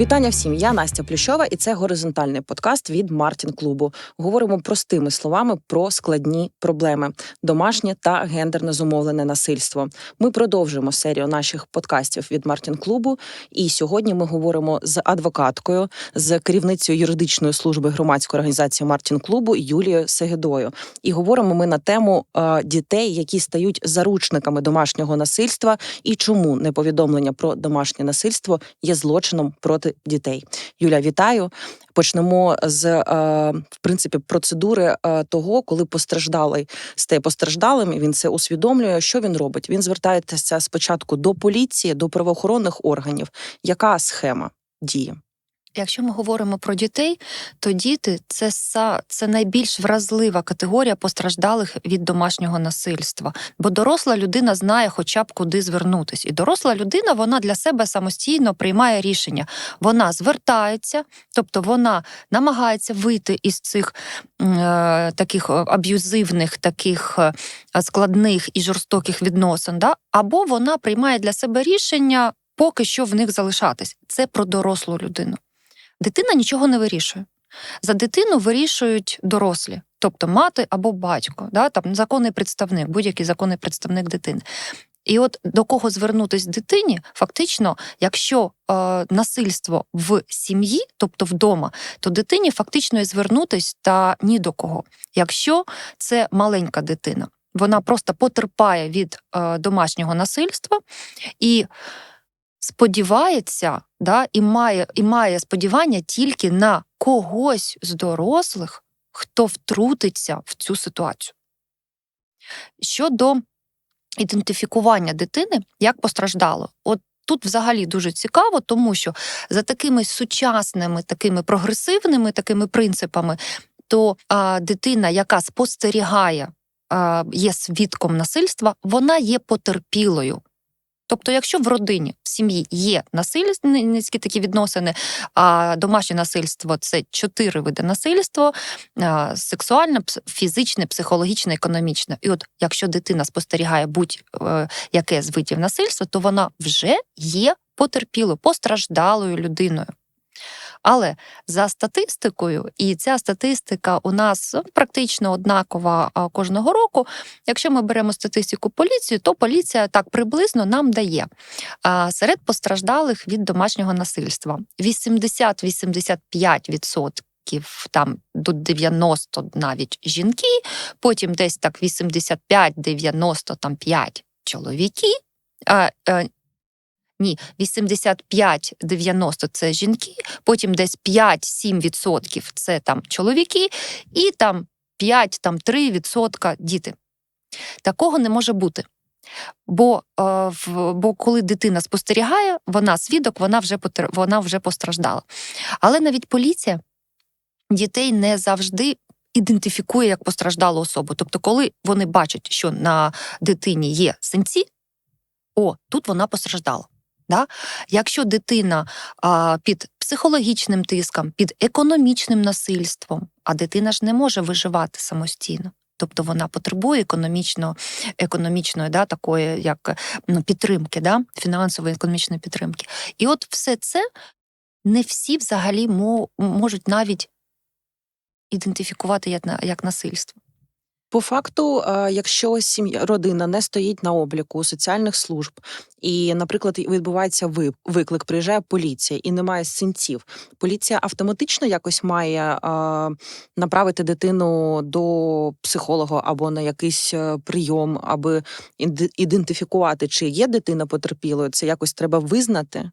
Вітання всім. Я Настя Плющова, і це горизонтальний подкаст від Мартін Клубу. Говоримо простими словами про складні проблеми: домашнє та гендерне зумовлене насильство. Ми продовжуємо серію наших подкастів від Мартін Клубу. І сьогодні ми говоримо з адвокаткою, з керівницею юридичної служби громадської організації Мартін Клубу Юлією Сегедою. І говоримо ми на тему е, дітей, які стають заручниками домашнього насильства, і чому неповідомлення про домашнє насильство є злочином проти дітей. Юля, вітаю. Почнемо з е, в принципі процедури е, того, коли постраждалий стає постраждалим. Він це усвідомлює. Що він робить? Він звертається спочатку до поліції, до правоохоронних органів. Яка схема діє? Якщо ми говоримо про дітей, то діти це це найбільш вразлива категорія постраждалих від домашнього насильства. Бо доросла людина знає хоча б куди звернутись. І доросла людина вона для себе самостійно приймає рішення. Вона звертається, тобто вона намагається вийти із цих е, таких е, аб'юзивних, таких е, складних і жорстоких відносин, да? або вона приймає для себе рішення. Поки що в них залишатись. Це про дорослу людину. Дитина нічого не вирішує. За дитину вирішують дорослі, тобто мати або батько, да, там законний представник, будь-який законний представник дитини. І от до кого звернутись дитині, фактично, якщо е, насильство в сім'ї, тобто вдома, то дитині фактично і звернутись та ні до кого. Якщо це маленька дитина, вона просто потерпає від е, домашнього насильства і сподівається, да, і має, і має сподівання тільки на когось з дорослих, хто втрутиться в цю ситуацію. Щодо ідентифікування дитини як постраждало, от тут взагалі дуже цікаво, тому що за такими сучасними, такими прогресивними такими принципами, то а, дитина, яка спостерігає, а, є свідком насильства, вона є потерпілою. Тобто, якщо в родині, в сім'ї є насильницькі такі відносини, а домашнє насильство це чотири види насильства: сексуальне, фізичне, психологічне, економічне. І от якщо дитина спостерігає будь-яке з видів насильства, то вона вже є потерпілою, постраждалою людиною. Але за статистикою, і ця статистика у нас ну, практично однакова кожного року. Якщо ми беремо статистику поліції, то поліція так приблизно нам дає серед постраждалих від домашнього насильства 80-85%. Там до 90 навіть жінки, потім десь так 85-90 там 5 чоловіки. Ні, 85-90 це жінки, потім десь 5-7% це там чоловіки, і там 5-3% діти. Такого не може бути. Бо, е, бо коли дитина спостерігає, вона свідок, вона вже вона вже постраждала. Але навіть поліція дітей не завжди ідентифікує як постраждалу особу. Тобто, коли вони бачать, що на дитині є синці, о, тут вона постраждала. Да? Якщо дитина а, під психологічним тиском, під економічним насильством, а дитина ж не може виживати самостійно. Тобто вона потребує економічно, економічної да, такої як ну, підтримки, да, фінансової економічної підтримки. І от все це не всі взагалі можуть навіть ідентифікувати як, як насильство. По факту, е, якщо сім'я родина не стоїть на обліку соціальних служб, і, наприклад, відбувається ви- виклик, приїжджає поліція і немає синців, поліція автоматично якось має е, направити дитину до психолога або на якийсь е, прийом, аби іде- ідентифікувати, чи є дитина потерпілою. Це якось треба визнати.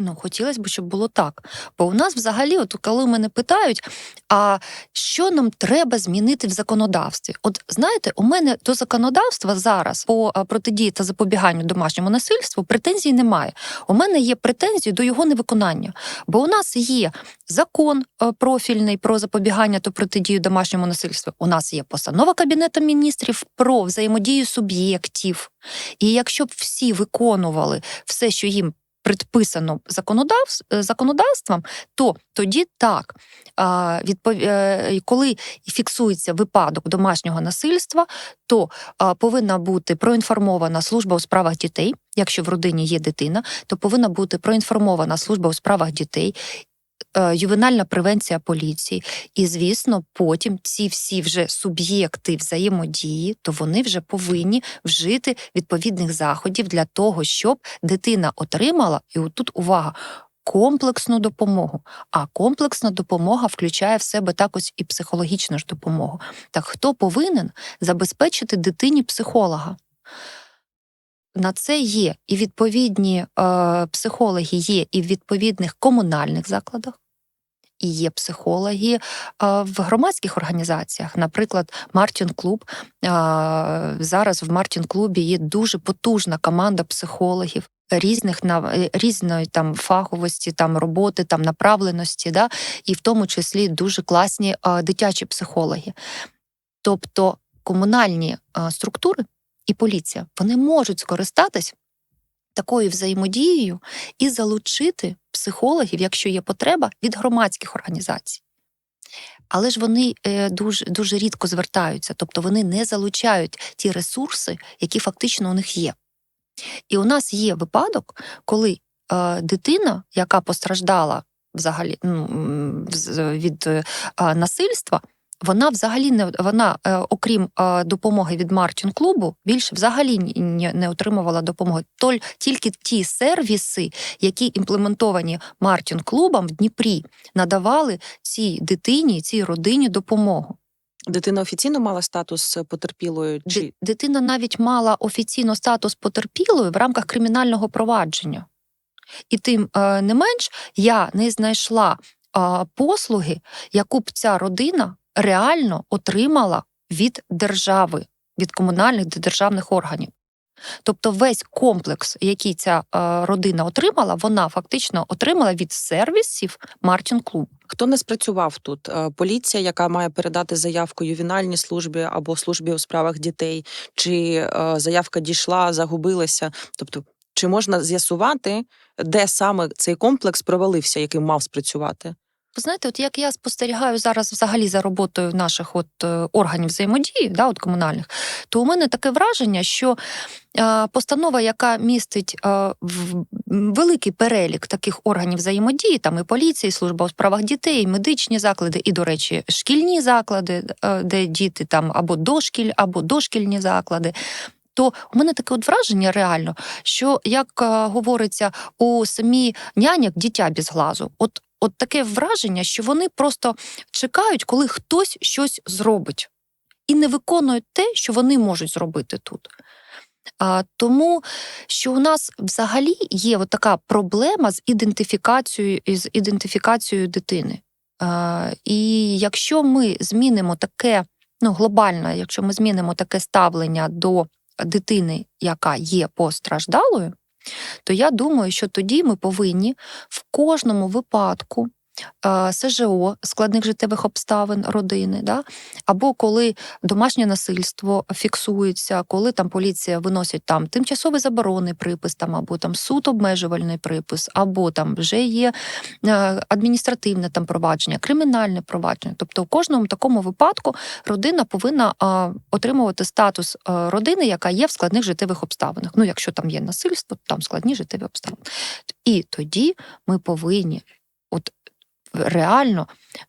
Ну, хотілося б, щоб було так. Бо у нас взагалі, от коли мене питають, а що нам треба змінити в законодавстві? От знаєте, у мене до законодавства зараз по протидії та запобіганню домашньому насильству претензій немає. У мене є претензії до його невиконання. Бо у нас є закон е, профільний про запобігання та протидію домашньому насильству. У нас є постанова Кабінету міністрів про взаємодію суб'єктів. І якщо б всі виконували все, що їм предписано е, законодавством, то тоді так. Е, коли фіксується випадок домашнього насильства, то повинна бути проінформована служба у справах дітей. Якщо в родині є дитина, то повинна бути проінформована служба у справах дітей. Е, Ювенальна превенція поліції, і звісно, потім ці всі вже суб'єкти взаємодії, то вони вже повинні вжити відповідних заходів для того, щоб дитина отримала, і отут увага, комплексну допомогу. А комплексна допомога включає в себе також і психологічну ж допомогу. Так хто повинен забезпечити дитині психолога? На це є і відповідні е, психологи є і в відповідних комунальних закладах, і є психологи е, в громадських організаціях. Наприклад, Мартін Клуб. Е, зараз в Мартін Клубі є дуже потужна команда психологів. Різних е, різної там фаховості, там роботи, там направленості, да? і в тому числі дуже класні дитячі психологи. Тобто комунальні структури і поліція вони можуть скористатись такою взаємодією і залучити психологів, якщо є потреба, від громадських організацій. Але ж вони е, дуже, дуже рідко звертаються, тобто вони не залучають ті ресурси, які фактично у них є. І у нас є випадок, коли е, дитина, яка постраждала взагалі ну, від е, насильства, вона взагалі не вона, е, окрім е, допомоги від Мартін клубу, більше взагалі не отримувала допомоги. Толь тільки ті сервіси, які імплементовані Мартін клубом в Дніпрі, надавали цій дитині, цій родині допомогу. Дитина офіційно мала статус потерпілої чи Дитина навіть мала офіційно статус потерпілої в рамках кримінального провадження. І тим е, не менш, я не знайшла е, послуги, яку б ця родина реально отримала від держави, від комунальних та державних органів. Тобто весь комплекс, який ця е, родина отримала, вона фактично отримала від сервісів Мартін Клуб. хто не спрацював тут? Е, Поліція, яка має передати заявку ювенальній службі або службі у справах дітей, чи е, заявка дійшла, загубилася? Тобто, чи можна з'ясувати, де саме цей комплекс провалився, який мав спрацювати? Ви знаєте, от як я спостерігаю зараз взагалі за роботою наших от е, органів взаємодії, да, от комунальних, то у мене таке враження, що е, постанова, яка містить е, великий перелік таких органів взаємодії, там і поліція, і служба у справах дітей, і медичні заклади, і, до речі, шкільні заклади, де діти там або дошкіль, або дошкільні заклади. То у мене таке от враження реально, що як говориться у самі няняк дитя без глазу. От, от таке враження, що вони просто чекають, коли хтось щось зробить, і не виконують те, що вони можуть зробити тут. А, тому що у нас взагалі є от така проблема з ідентифікацією з ідентифікацією дитини. А, і якщо ми змінимо таке, ну глобально, якщо ми змінимо таке ставлення до дитини, яка є постраждалою, то я думаю, що тоді ми повинні в кожному випадку СЖО складних життєвих обставин родини, да? або коли домашнє насильство фіксується, коли там поліція виносить там тимчасовий заборонний припис, там або там суд обмежувальний припис, або там вже є е, адміністративне там провадження, кримінальне провадження. Тобто, в кожному такому випадку родина повинна е, отримувати статус е, родини, яка є в складних життєвих обставинах. Ну, якщо там є насильство, там складні життєві обставини. І тоді ми повинні, реально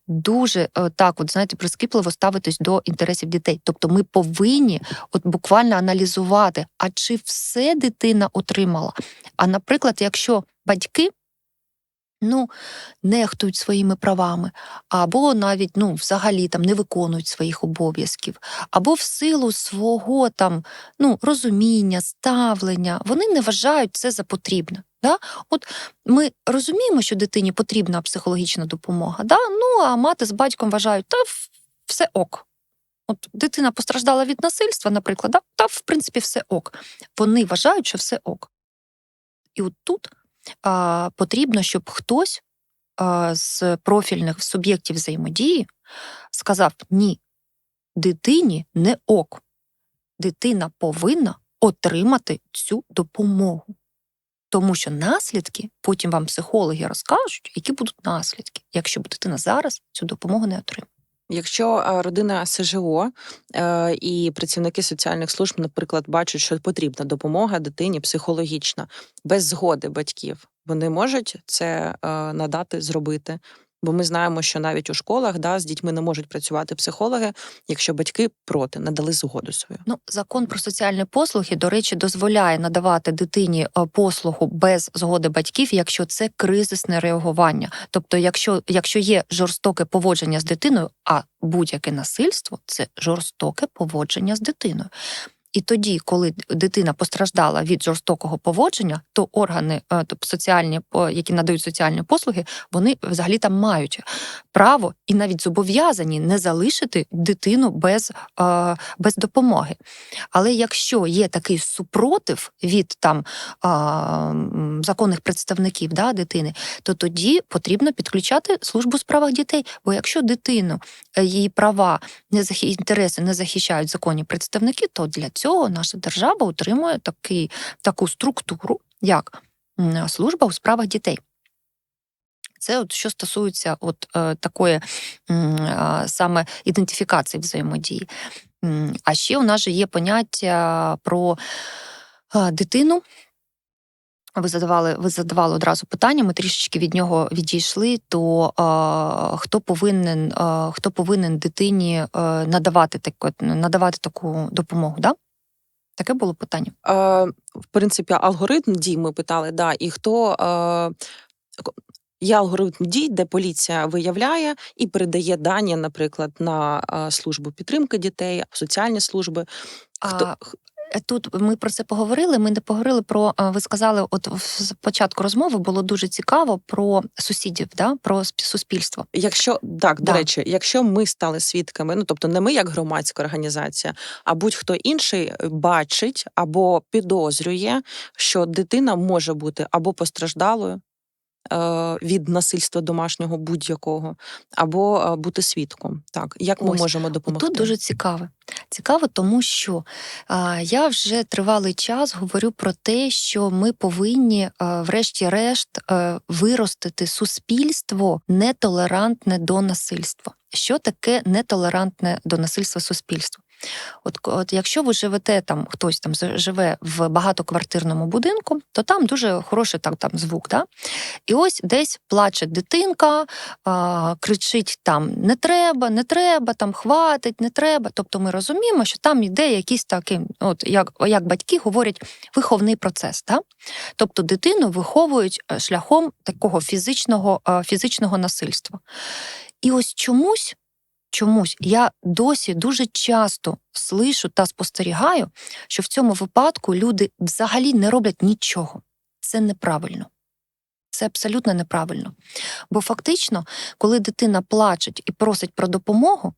дуже е, так, от знаєте, прискіпливо ставитись до інтересів дітей. Тобто, ми повинні от буквально аналізувати, а чи все дитина отримала. А наприклад, якщо батьки. Ну, нехтують своїми правами, або навіть ну, взагалі там не виконують своїх обов'язків, або в силу свого там ну, розуміння, ставлення, вони не вважають це за потрібне. Да? От ми розуміємо, що дитині потрібна психологічна допомога, да? ну а мати з батьком вважають, та все ок. От дитина постраждала від насильства, наприклад, да? та в принципі все ок. Вони вважають, що все ок. І от тут а, потрібно, щоб хтось а, з профільних суб'єктів взаємодії сказав: ні, дитині не ок. Дитина повинна отримати цю допомогу. Тому що наслідки потім вам психологи розкажуть, які будуть наслідки, якщо дитина зараз цю допомогу не отримає. Якщо е, родина СЖО е, і працівники соціальних служб, наприклад, бачать, що потрібна допомога дитині психологічна без згоди батьків, вони можуть це е, надати, зробити. Бо ми знаємо, що навіть у школах да, з дітьми не можуть працювати психологи, якщо батьки проти надали згоду свою. Ну, закон про соціальні послуги, до речі, дозволяє надавати дитині е, послугу без згоди батьків, якщо це кризисне реагування. Тобто, якщо, якщо є жорстоке поводження з дитиною, а будь-яке насильство це жорстоке поводження з дитиною. І тоді, коли дитина постраждала від жорстокого поводження, то органи, е, тобто соціальні, які надають соціальні послуги, вони взагалі там мають право і навіть зобов'язані не залишити дитину без, е, без допомоги. Але якщо є такий супротив від там законних представників да, дитини, то тоді потрібно підключати службу у справах дітей. Бо якщо дитину е, її права не інтереси не захищають законні представники, то для цього наша держава утримує такий, таку структуру, як служба у справах дітей. Це от що стосується от е, такої а, саме ідентифікації взаємодії. А ще у нас же є поняття про а, дитину. Ви задавали, ви задавали одразу питання, ми трішечки від нього відійшли. То а, хто повинен, а, хто повинен дитині а, надавати таку, надавати таку допомогу? Да? Таке було питання. Е, в принципі, алгоритм дій ми питали, да, і хто. Е, Є алгоритм дій, де поліція виявляє і передає дані, наприклад, на е, службу підтримки дітей, соціальні служби. Хто А, Тут ми про це поговорили. Ми не поговорили про. Ви сказали, от в початку розмови було дуже цікаво про сусідів, да? про спі- суспільство. Якщо так, до речі, якщо ми стали свідками, ну тобто не ми як громадська організація, а будь-хто інший е, бачить або підозрює, що дитина може бути або постраждалою е, від насильства домашнього будь-якого, або е, бути свідком. Так, як ми Ось. можемо допомогти? Тут дуже цікаве. Цікаво, тому що а, я вже тривалий час говорю про те, що ми повинні, а, врешті-решт, е, виростити суспільство нетолерантне до насильства. Що таке нетолерантне до насильства суспільство? От, от якщо ви живете там, хтось там живе в багатоквартирному будинку, то там дуже хороший так, там звук. Да? І ось десь плаче дитинка, а, кричить там не треба, не треба, там хватить, не треба. Тобто ми розуміємо, що там йде якийсь такий, от як, як батьки говорять, виховний процес. Да? Тобто дитину виховують е, шляхом такого фізичного, е, фізичного насильства. І ось чомусь. Чомусь я досі дуже часто слишу та спостерігаю, що в цьому випадку люди взагалі не роблять нічого. Це неправильно. Це абсолютно неправильно. Бо фактично, коли дитина плаче і просить про допомогу,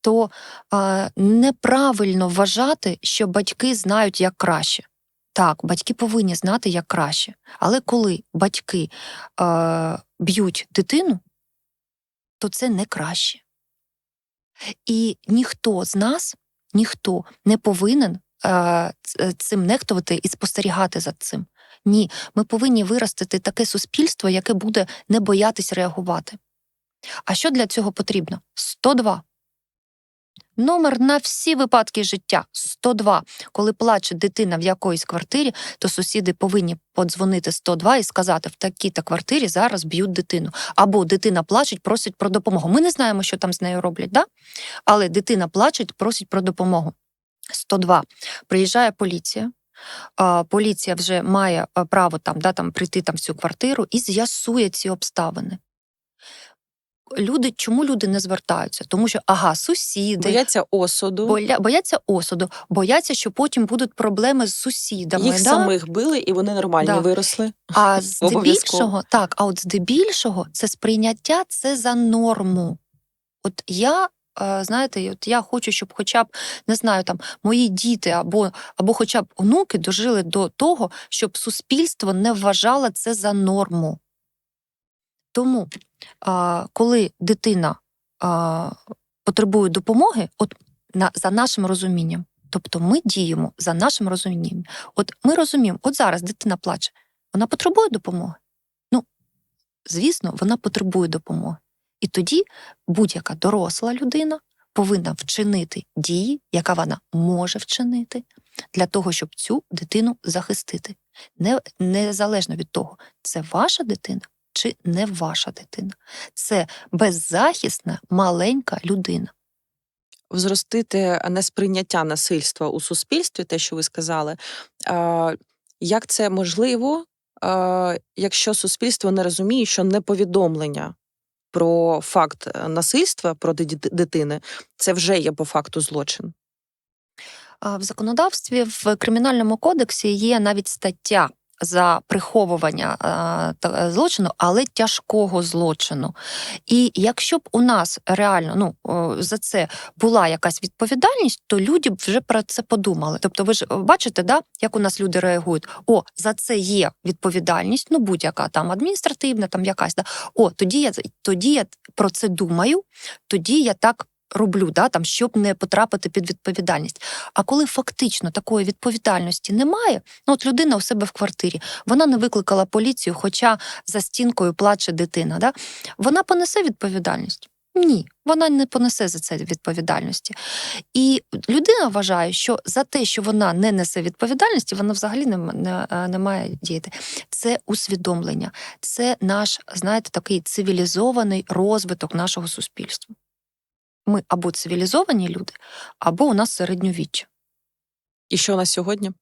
то е, неправильно вважати, що батьки знають як краще. Так, батьки повинні знати як краще. Але коли батьки е, б'ють дитину, то це не краще. І ніхто з нас, ніхто не повинен е, цим нехтувати і спостерігати за цим. Ні, ми повинні виростити таке суспільство, яке буде не боятись реагувати. А що для цього потрібно? 102. Номер на всі випадки життя 102. Коли плаче дитина в якоїсь квартирі, то сусіди повинні подзвонити 102 і сказати, в такій-то квартирі зараз б'ють дитину. Або дитина плачеть, просить про допомогу. Ми не знаємо, що там з нею роблять, да? але дитина плачеть, просить про допомогу. 102. Приїжджає поліція. Поліція вже має право там, да, там, прийти там, в цю квартиру і з'ясує ці обставини. Люди, чому люди не звертаються? Тому що ага, сусіди бояться осуду, боя, бояться осуду, бояться, що потім будуть проблеми з сусідами. їх да? самих били, і вони нормальні Да. виросли. А здебільшого, так, а от здебільшого це сприйняття це за норму. От я, е, знаєте, от я хочу, щоб хоча б не знаю, там мої діти або, або хоча б онуки дожили до того, щоб суспільство не вважало це за норму. Тому, коли дитина потребує допомоги, от на, за нашим розумінням, тобто ми діємо за нашим розумінням. От ми розуміємо, от зараз дитина плаче. Вона потребує допомоги. Ну, звісно, вона потребує допомоги. І тоді будь-яка доросла людина повинна вчинити дії, яка вона може вчинити, для того, щоб цю дитину захистити. Не, незалежно від того, це ваша дитина чи не ваша дитина. Це беззахисна маленька людина. Взростити несприйняття насильства у суспільстві, те, що ви сказали. Як це можливо, якщо суспільство не розуміє, що неповідомлення про факт насильства проти дитини це вже є по факту злочин? В законодавстві в кримінальному кодексі є навіть стаття за приховування а, та- злочину, але тяжкого злочину. І якщо б у нас реально ну, за це була якась відповідальність, то люди б вже про це подумали. Тобто, ви ж бачите, да, як у нас люди реагують: о, за це є відповідальність, ну будь-яка там адміністративна, там якась. Да. О, тоді я тоді я про це думаю, тоді я так. Роблю, да, там, щоб не потрапити під відповідальність. А коли фактично такої відповідальності немає, ну от людина у себе в квартирі, вона не викликала поліцію, хоча за стінкою плаче дитина. Да? Вона понесе відповідальність? Ні, вона не понесе за це відповідальності. І людина вважає, що за те, що вона не несе відповідальності, вона взагалі не, не, е, не має діяти. Це усвідомлення, це наш, знаєте, такий цивілізований розвиток нашого суспільства. Ми або цивілізовані люди, або у нас середньовіччя. І що у нас сьогодні?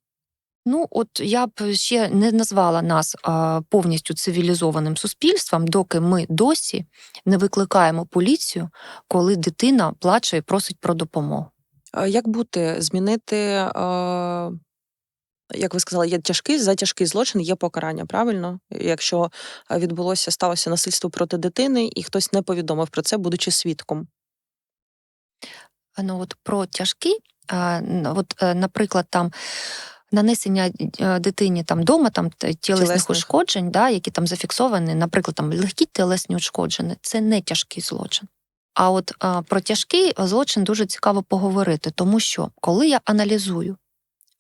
Ну, от я б ще не назвала нас а, повністю цивілізованим суспільством, доки ми досі не викликаємо поліцію, коли дитина плаче і просить про допомогу. Як бути, змінити, е, як ви сказали, є тяжкий, за тяжкий злочин є покарання, правильно? Якщо відбулося, сталося насильство проти дитини, і хтось не повідомив про це, будучи свідком. Ну, от про тяжкі, а, от, е, наприклад, там. Нанесення е, дитині там дома там тілесних Тілесних. ушкоджень, да, які там зафіксовані, наприклад, там легкі тілесні ушкодження, це не тяжкий злочин. А от а, про тяжкий злочин дуже цікаво поговорити, тому що коли я аналізую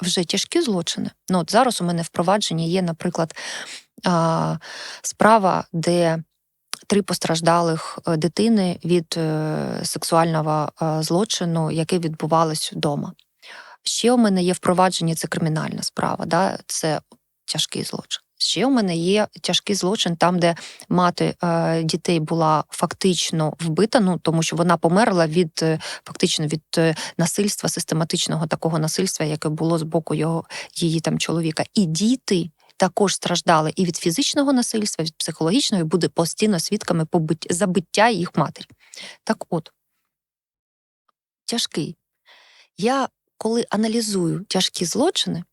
вже тяжкі злочини, ну от зараз у мене в провадженні є, наприклад, а, справа, де три постраждалих е, дитини від е, сексуального е, злочину, який відбувалось вдома. Ще у мене є впровадження, це кримінальна справа, да? це тяжкий злочин. Ще у мене є тяжкий злочин там, де мати е, дітей була фактично вбита, ну тому що вона померла від фактично від насильства, систематичного такого насильства, яке було з боку його її там чоловіка. І діти також страждали і від фізичного насильства, від психологічного, і буде постійно свідками забиття їх матері. Так от, тяжкий. Я, коли аналізую тяжкі злочини,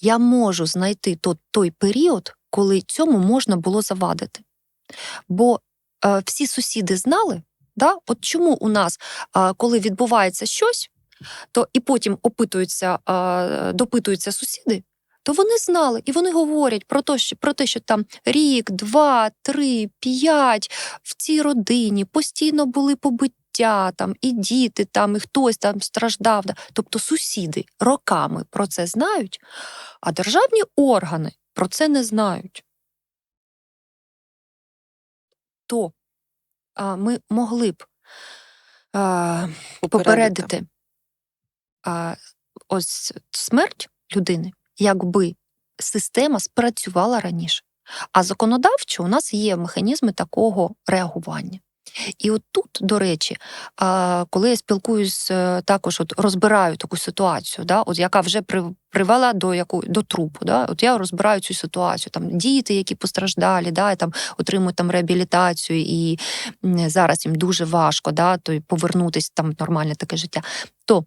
я можу знайти то- той період, коли цьому можна було завадити. Бо е, всі сусіди знали, да? от чому у нас, е, коли відбувається щось, то і потім опитуються, е, допитуються сусіди, то вони знали і вони говорять про те, що, про те, що там рік, два, три, п'ять в цій родині постійно були побиття, там і діти, там, і хтось там страждав. Тобто сусіди роками про це знають, а державні органи про це не знають. То а, ми могли б а, попередити а, ось смерть людини, якби система спрацювала раніше. А законодавчо у нас є механізми такого реагування. І от тут, до речі, коли я спілкуюсь, е, також от розбираю таку ситуацію, да, от яка вже привела до яку до трупу. Да, от я розбираю цю ситуацію. Там діти, які постраждалі, да, там отримують там реабілітацію, і зараз їм дуже важко, да, то повернутися там в нормальне таке життя. То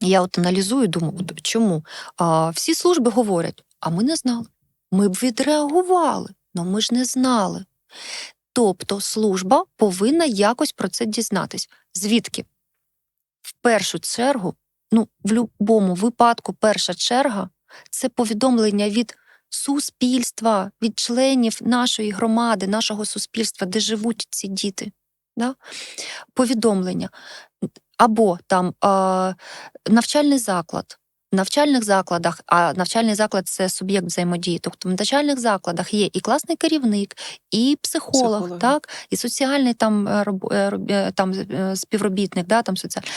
я от аналізую, думаю, чому? А, всі служби говорять, а ми не знали. Ми б відреагували, але ми ж не знали. Тобто служба повинна якось про це дізнатись. Звідки? В першу чергу, ну, в будь-якому випадку, перша черга це повідомлення від суспільства, від членів нашої громади, нашого суспільства, де живуть ці діти. Да? Повідомлення. Або там е, навчальний заклад навчальних закладах, а навчальний заклад це суб'єкт взаємодії. Тобто в навчальних закладах є і класний керівник, і психолог, Психологи. так, і соціальний там, е, роб- е, е, там співробітник, да, там соціальний.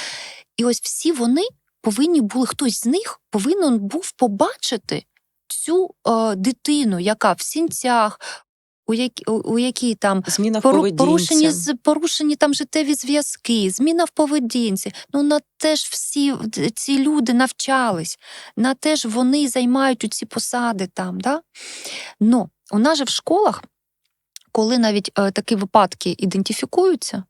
І ось всі вони повинні були, хтось з них повинен був побачити цю е, дитину, яка в сінцях, у, які, у, у якій там Зміна Пору- порушені, порушені там життєві зв'язки, зміна в поведінці. Ну на те ж всі ці люди навчались, на те ж вони займають у ці посади там. Да? Ну, у нас же в школах, коли навіть е, такі випадки ідентифікуються,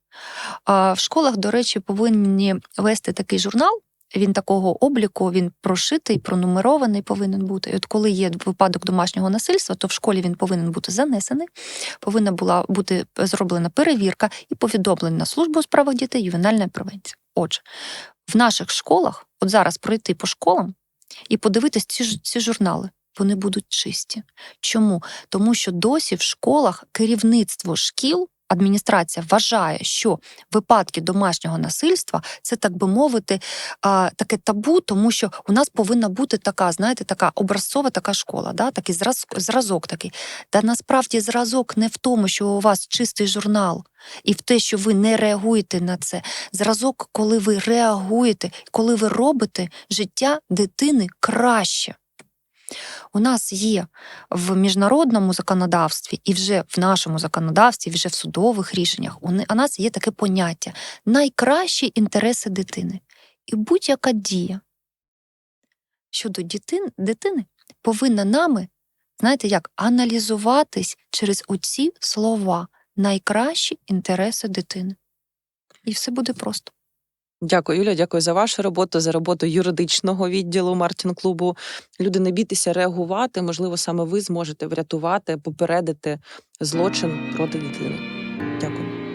а в школах, до речі, повинні вести такий журнал. Він такого обліку, він прошитий, пронумерований повинен бути. І от коли є випадок домашнього насильства, то в школі він повинен бути занесений, повинна була бути зроблена перевірка і повідомлена на службу у справах дітей ювенальної превенції. Отже, в наших школах, от зараз пройти по школам і подивитись ці, ці журнали, вони будуть чисті. Чому? Тому що досі в школах керівництво шкіл. Адміністрація вважає, що випадки домашнього насильства це, так би мовити, таке табу, тому що у нас повинна бути така, знаєте, така образцова така школа, да? такий зраз, зразок такий. Та насправді зразок не в тому, що у вас чистий журнал, і в те, що ви не реагуєте на це. Зразок, коли ви реагуєте, коли ви робите життя дитини краще. У нас є в міжнародному законодавстві і вже в нашому законодавстві, і вже в судових рішеннях. У нас є таке поняття найкращі інтереси дитини. І будь-яка дія щодо дитин, дитини повинна нами, знаєте, як аналізуватись через оці слова найкращі інтереси дитини. І все буде просто. Дякую, Юля. Дякую за вашу роботу, за роботу юридичного відділу Мартін клубу. Люди, не бійтеся реагувати. Можливо, саме ви зможете врятувати, попередити злочин проти дитини. Дякую.